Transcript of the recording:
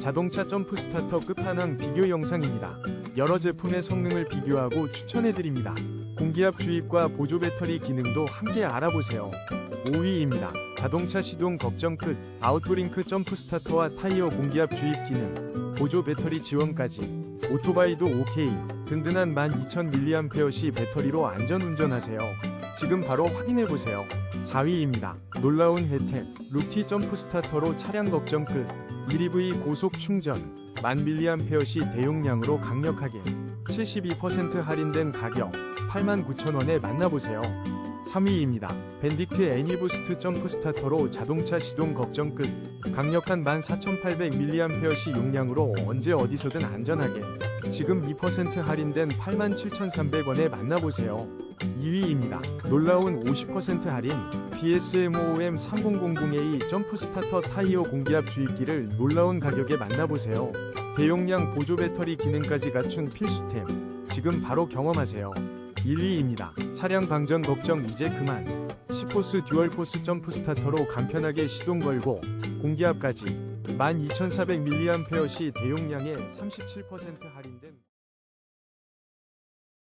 자동차 점프 스타터 끝판왕 비교 영상입니다. 여러 제품의 성능을 비교하고 추천해드립니다. 공기압 주입과 보조 배터리 기능도 함께 알아보세요. 5위입니다. 자동차 시동 걱정 끝 아웃브링크 점프 스타터와 타이어 공기압 주입 기능, 보조 배터리 지원까지 오토바이도 OK 든든한 12,000mAh 배터리로 안전 운전하세요. 지금 바로 확인해보세요. 4위입니다. 놀라운 혜택 루티 점프 스타터로 차량 걱정 끝 1EV 고속 충전 1000mAh 대용량으로 강력하게 72% 할인된 가격 89,000원에 만나보세요. 3위입니다. 밴딕트 애니부스트 점프 스타터로 자동차 시동 걱정 끝 강력한 14,800mAh 용량으로 언제 어디서든 안전하게 지금 2% 할인된 87,300원에 만나보세요. 2위입니다. 놀라운 50% 할인 BSMOM 3000A 점프 스타터 타이어 공기압 주입기를 놀라운 가격에 만나보세요. 대용량 보조 배터리 기능까지 갖춘 필수템 지금 바로 경험하세요. 1위입니다. 차량 방전 걱정 이제 그만. 10포스 듀얼포스 점프 스타터로 간편하게 시동 걸고 공기압까지 12,400mAh 대용량에 37% 할인된